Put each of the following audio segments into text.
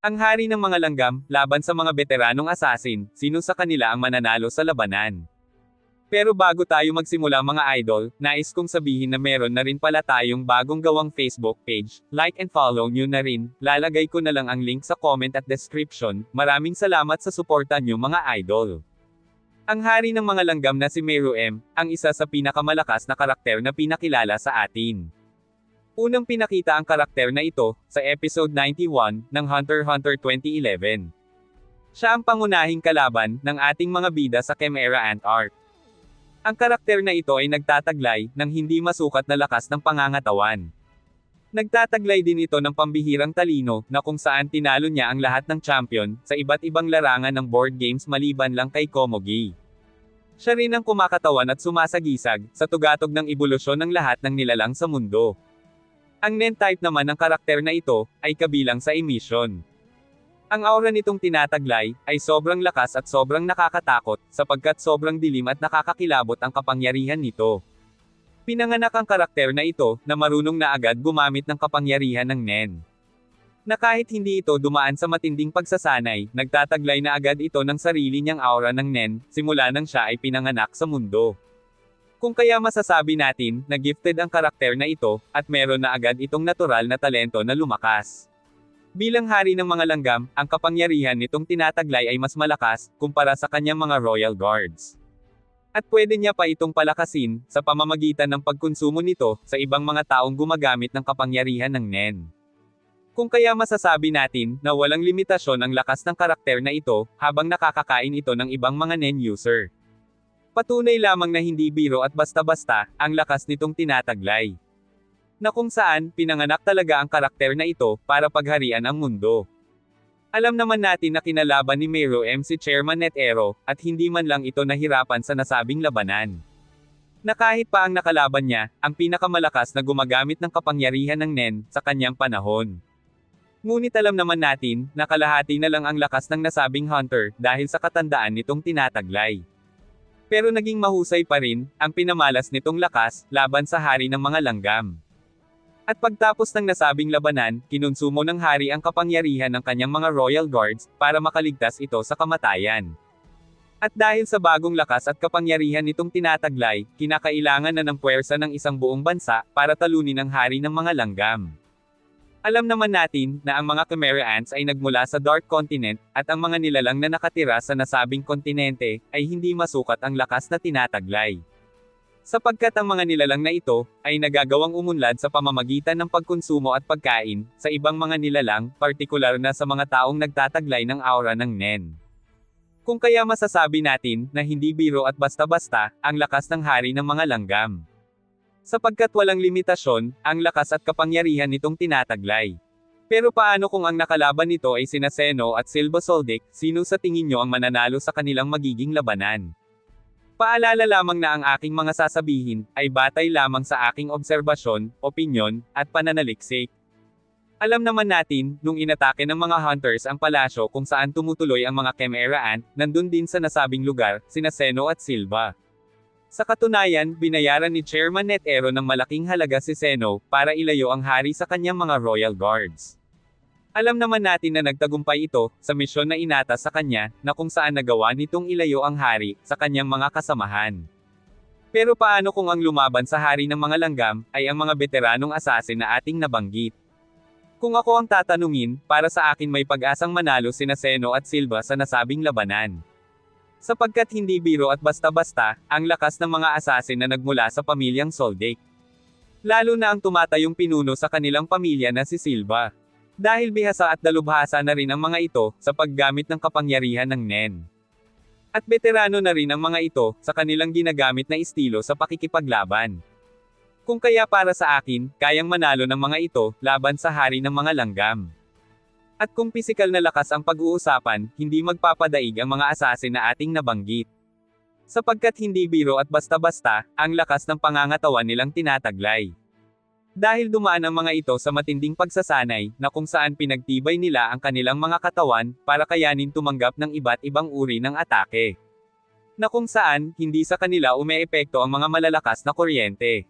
Ang hari ng mga langgam, laban sa mga veteranong assassin, sino sa kanila ang mananalo sa labanan? Pero bago tayo magsimula mga idol, nais kong sabihin na meron na rin pala tayong bagong gawang Facebook page, like and follow nyo na rin, lalagay ko na lang ang link sa comment at description, maraming salamat sa suporta nyo mga idol. Ang hari ng mga langgam na si Meru M, ang isa sa pinakamalakas na karakter na pinakilala sa atin. Unang pinakita ang karakter na ito, sa episode 91, ng Hunter Hunter 2011. Siya ang pangunahing kalaban, ng ating mga bida sa Chimera Ant Arc. Ang karakter na ito ay nagtataglay, ng hindi masukat na lakas ng pangangatawan. Nagtataglay din ito ng pambihirang talino, na kung saan tinalo niya ang lahat ng champion, sa iba't ibang larangan ng board games maliban lang kay Komogi. Siya rin ang kumakatawan at sumasagisag, sa tugatog ng ebolusyon ng lahat ng nilalang sa mundo. Ang Nen-type naman ng karakter na ito, ay kabilang sa emission. Ang aura nitong tinataglay, ay sobrang lakas at sobrang nakakatakot, sapagkat sobrang dilim at nakakakilabot ang kapangyarihan nito. Pinanganak ang karakter na ito, na marunong na agad gumamit ng kapangyarihan ng Nen. Na kahit hindi ito dumaan sa matinding pagsasanay, nagtataglay na agad ito ng sarili niyang aura ng Nen, simula nang siya ay pinanganak sa mundo. Kung kaya masasabi natin, na gifted ang karakter na ito, at meron na agad itong natural na talento na lumakas. Bilang hari ng mga langgam, ang kapangyarihan nitong tinataglay ay mas malakas, kumpara sa kanyang mga royal guards. At pwede niya pa itong palakasin, sa pamamagitan ng pagkonsumo nito, sa ibang mga taong gumagamit ng kapangyarihan ng Nen. Kung kaya masasabi natin, na walang limitasyon ang lakas ng karakter na ito, habang nakakakain ito ng ibang mga Nen user. Patunay lamang na hindi biro at basta-basta, ang lakas nitong tinataglay. Na kung saan, pinanganak talaga ang karakter na ito, para pagharian ang mundo. Alam naman natin na kinalaban ni Mero M si Chairman Netero, at hindi man lang ito nahirapan sa nasabing labanan. Na kahit pa ang nakalaban niya, ang pinakamalakas na gumagamit ng kapangyarihan ng Nen, sa kanyang panahon. Ngunit alam naman natin, na kalahati na lang ang lakas ng nasabing hunter, dahil sa katandaan nitong tinataglay. Pero naging mahusay pa rin, ang pinamalas nitong lakas, laban sa hari ng mga langgam. At pagtapos ng nasabing labanan, kinonsumo ng hari ang kapangyarihan ng kanyang mga royal guards, para makaligtas ito sa kamatayan. At dahil sa bagong lakas at kapangyarihan nitong tinataglay, kinakailangan na ng puwersa ng isang buong bansa, para talunin ang hari ng mga langgam. Alam naman natin, na ang mga Chimera Ants ay nagmula sa Dark Continent, at ang mga nilalang na nakatira sa nasabing kontinente, ay hindi masukat ang lakas na tinataglay. Sapagkat ang mga nilalang na ito, ay nagagawang umunlad sa pamamagitan ng pagkonsumo at pagkain, sa ibang mga nilalang, partikular na sa mga taong nagtataglay ng aura ng Nen. Kung kaya masasabi natin, na hindi biro at basta-basta, ang lakas ng hari ng mga langgam. Sapagkat walang limitasyon, ang lakas at kapangyarihan nitong tinataglay. Pero paano kung ang nakalaban nito ay sina Seno at Silva Soldic, sino sa tingin nyo ang mananalo sa kanilang magiging labanan? Paalala lamang na ang aking mga sasabihin, ay batay lamang sa aking obserbasyon, opinyon, at pananaliksik. Alam naman natin, nung inatake ng mga hunters ang palasyo kung saan tumutuloy ang mga Chimera Ant, nandun din sa nasabing lugar, sina Seno at Silva. Sa katunayan, binayaran ni Chairman Netero ng malaking halaga si Seno, para ilayo ang hari sa kanyang mga royal guards. Alam naman natin na nagtagumpay ito, sa misyon na inata sa kanya, na kung saan nagawa nitong ilayo ang hari, sa kanyang mga kasamahan. Pero paano kung ang lumaban sa hari ng mga langgam, ay ang mga veteranong assassin na ating nabanggit? Kung ako ang tatanungin, para sa akin may pag-asang manalo sina Seno at Silva sa nasabing labanan. Sapagkat hindi biro at basta-basta, ang lakas ng mga assassin na nagmula sa pamilyang Soldic. Lalo na ang tumatayong pinuno sa kanilang pamilya na si Silva. Dahil bihasa at dalubhasa na rin ang mga ito, sa paggamit ng kapangyarihan ng Nen. At veterano na rin ang mga ito, sa kanilang ginagamit na estilo sa pakikipaglaban. Kung kaya para sa akin, kayang manalo ng mga ito, laban sa hari ng mga langgam. At kung pisikal na lakas ang pag-uusapan, hindi magpapadaig ang mga assassin na ating nabanggit. Sapagkat hindi biro at basta-basta, ang lakas ng pangangatawan nilang tinataglay. Dahil dumaan ang mga ito sa matinding pagsasanay, na kung saan pinagtibay nila ang kanilang mga katawan, para kayanin tumanggap ng iba't ibang uri ng atake. Na kung saan, hindi sa kanila umeepekto ang mga malalakas na kuryente.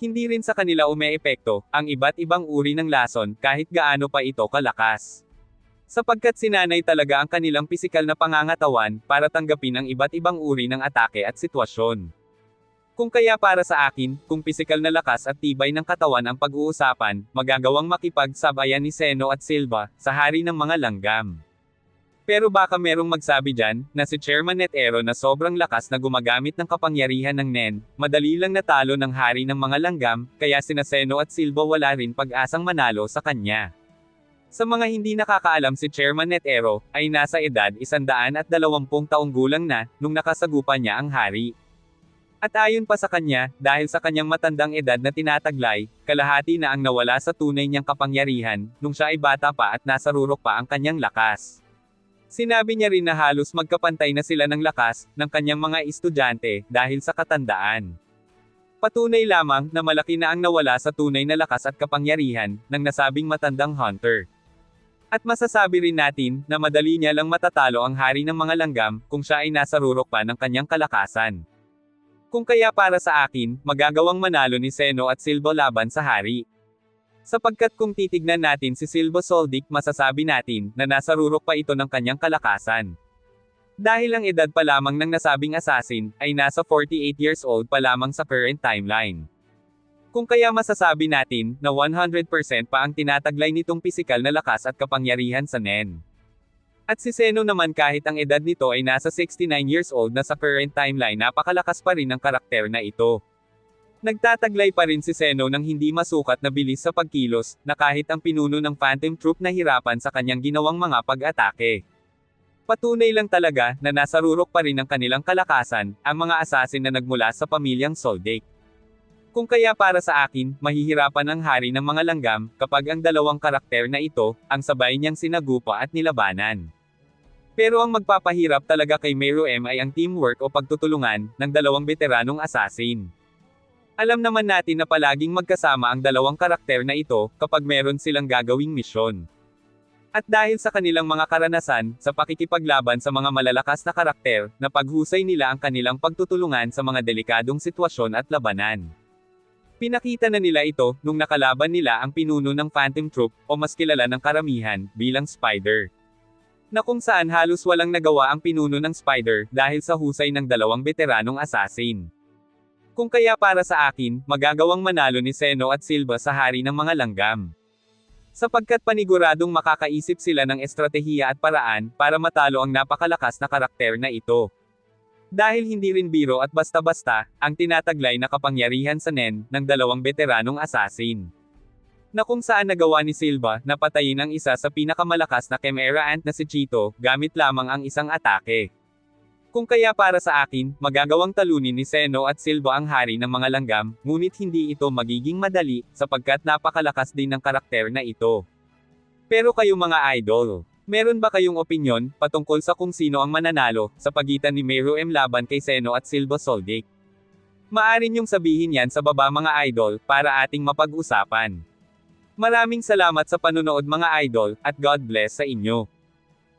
Hindi rin sa kanila umeepekto, ang iba't ibang uri ng lason, kahit gaano pa ito kalakas. Sapagkat sinanay talaga ang kanilang pisikal na pangangatawan para tanggapin ang iba't ibang uri ng atake at sitwasyon. Kung kaya para sa akin, kung pisikal na lakas at tibay ng katawan ang pag-uusapan, magagawang makipagsabayan ni Seno at Silva, sa hari ng mga langgam. Pero baka merong magsabi dyan, na si Chairman Netero na sobrang lakas na gumagamit ng kapangyarihan ng NEN, madali lang natalo ng hari ng mga langgam, kaya sina Seno at Silva wala rin pag-asang manalo sa kanya. Sa mga hindi nakakaalam si Chairman Netero, ay nasa edad 120 taong gulang na, nung nakasagupan niya ang hari. At ayon pa sa kanya, dahil sa kanyang matandang edad na tinataglay, kalahati na ang nawala sa tunay niyang kapangyarihan, nung siya ay bata pa at nasa rurok pa ang kanyang lakas. Sinabi niya rin na halos magkapantay na sila ng lakas, ng kanyang mga estudyante, dahil sa katandaan. Patunay lamang, na malaki na ang nawala sa tunay na lakas at kapangyarihan, ng nasabing matandang hunter. At masasabi rin natin, na madali niya lang matatalo ang hari ng mga langgam, kung siya ay nasa rurok pa ng kanyang kalakasan. Kung kaya para sa akin, magagawang manalo ni Seno at Silva laban sa hari. Sapagkat kung titignan natin si Silva Soldic masasabi natin, na nasa rurok pa ito ng kanyang kalakasan. Dahil ang edad pa lamang ng nasabing assassin, ay nasa 48 years old pa lamang sa current timeline. Kung kaya masasabi natin, na 100% pa ang tinataglay nitong pisikal na lakas at kapangyarihan sa NEN. At si Seno naman kahit ang edad nito ay nasa 69 years old na sa current timeline napakalakas pa rin ng karakter na ito. Nagtataglay pa rin si Seno ng hindi masukat na bilis sa pagkilos, na kahit ang pinuno ng Phantom Troop nahirapan sa kanyang ginawang mga pag-atake. Patunay lang talaga, na nasa rurok pa rin ang kanilang kalakasan, ang mga assassin na nagmula sa pamilyang Soldic. Kung kaya para sa akin, mahihirapan ang hari ng mga langgam, kapag ang dalawang karakter na ito, ang sabay niyang sinagupa at nilabanan. Pero ang magpapahirap talaga kay Mero M ay ang teamwork o pagtutulungan, ng dalawang veteranong assassin. Alam naman natin na palaging magkasama ang dalawang karakter na ito, kapag meron silang gagawing misyon. At dahil sa kanilang mga karanasan, sa pakikipaglaban sa mga malalakas na karakter, na paghusay nila ang kanilang pagtutulungan sa mga delikadong sitwasyon at labanan. Pinakita na nila ito, nung nakalaban nila ang pinuno ng Phantom Troop, o mas kilala ng karamihan, bilang Spider. Na kung saan halos walang nagawa ang pinuno ng Spider, dahil sa husay ng dalawang veteranong assassin. Kung kaya para sa akin, magagawang manalo ni Seno at Silva sa hari ng mga langgam. Sapagkat paniguradong makakaisip sila ng estratehiya at paraan, para matalo ang napakalakas na karakter na ito. Dahil hindi rin biro at basta-basta, ang tinataglay na kapangyarihan sa NEN, ng dalawang veteranong assassin. Na kung saan nagawa ni Silva, na patayin ang isa sa pinakamalakas na Chimera Ant na si Cheeto, gamit lamang ang isang atake. Kung kaya para sa akin, magagawang talunin ni Seno at Silva ang hari ng mga langgam, ngunit hindi ito magiging madali, sapagkat napakalakas din ng karakter na ito. Pero kayo mga idol, Meron ba kayong opinyon, patungkol sa kung sino ang mananalo, sa pagitan ni Mero M laban kay Seno at Silva Soldic? Maaari niyong sabihin yan sa baba mga idol, para ating mapag-usapan. Maraming salamat sa panunood mga idol, at God bless sa inyo.